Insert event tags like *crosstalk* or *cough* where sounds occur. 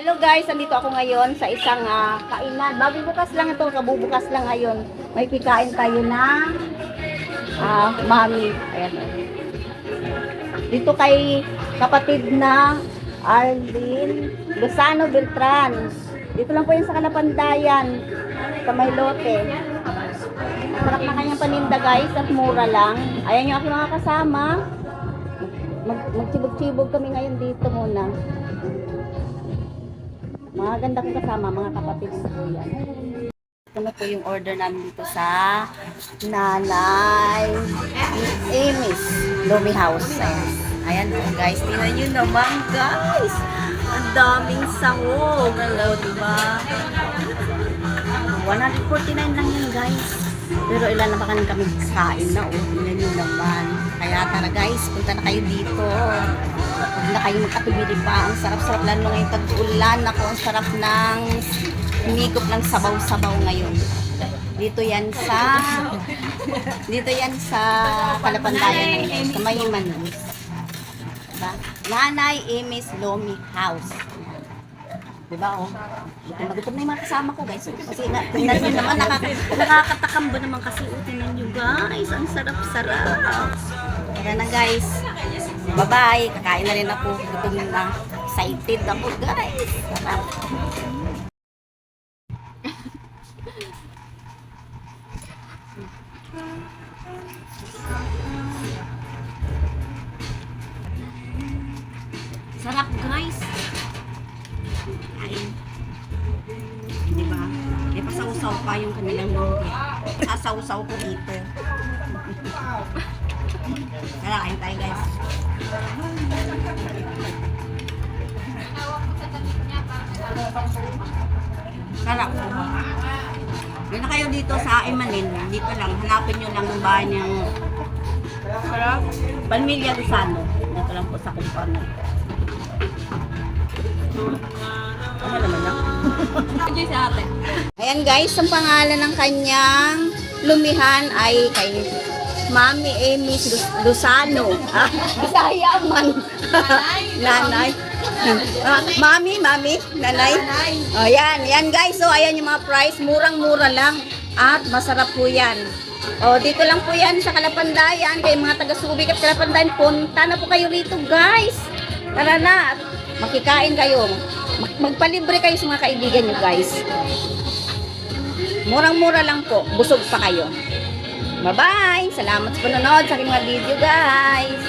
Hello guys, andito ako ngayon sa isang ah, kainan. Bago bukas lang ito, kabubukas lang ngayon. May pikain tayo na ah, mami. Ayan. Dito kay kapatid na Arlene Lozano Beltran. Dito lang po yun sa Kalapandayan, sa may lote. Masarap na kanyang paninda guys at mura lang. Ayan yung aking mga kasama. Mag magchibog-chibog kami ngayon dito muna. Mga ganda kong kasama, mga kapatid ko yan. Ito na po yung order namin dito sa Nanay Amy's Lomi House. Ayan. Ayan po guys, tingnan nyo naman guys. Ang daming sahog. Hello, diba? 149 lang yan guys. Pero ilan na ba kami kain na oh. Tingnan nyo naman. Kaya tara guys, punta na kayo dito. Huwag na kayo magkatubili pa. Ang sarap-sarap lalo ngayon tag-ulan. Ako, ang sarap ng humigop ng sabaw-sabaw ngayon. Dito yan sa dito yan sa Kalapandayan ngayon, sa Mahiman. Diba? Nanay Amis Lomi House. Ayan. Diba oh? Gutom na gutom na yung mga kasama ko guys. Kasi nga, tingnan nyo naman, nakaka nakakatakam ba naman kasi. Tingnan nyo guys, ang sarap-sarap. Tara na guys. Bye-bye. Kakain na rin ako. Gutom na. Excited ako guys. Sarap. Sarap Kain. Di ba? Di pa sausaw pa yung kanilang lumpia. Sasausaw ko dito. *laughs* Tara, kain tayo guys. Sarap. Doon na kayo dito sa Imanin. Dito lang. Hanapin nyo lang yung bahay niyang Sarap. Pamilya Luzano. Dito lang po sa kumpanya. Ano naman lang? Enjoy sa ate. Ayan guys, ang pangalan ng kanyang lumihan ay kay Mami Amy Lu- Luzano. Ah, *laughs* Bisaya man. *laughs* Nanay. Ah, mami, mami, nanay. Oh, yan, yan guys. So, ayan yung mga price. Murang-mura lang. At masarap po yan. Oh, dito lang po yan sa Kalapandayan. Kay mga taga-Subic at Kalapandayan, punta na po kayo rito guys. Tara na. Makikain kayo. Mag- magpalibre kayo sa mga kaibigan nyo guys. Murang-mura lang po. Busog pa kayo. Bye-bye! Salamat sa panonood sa aking mga video, guys!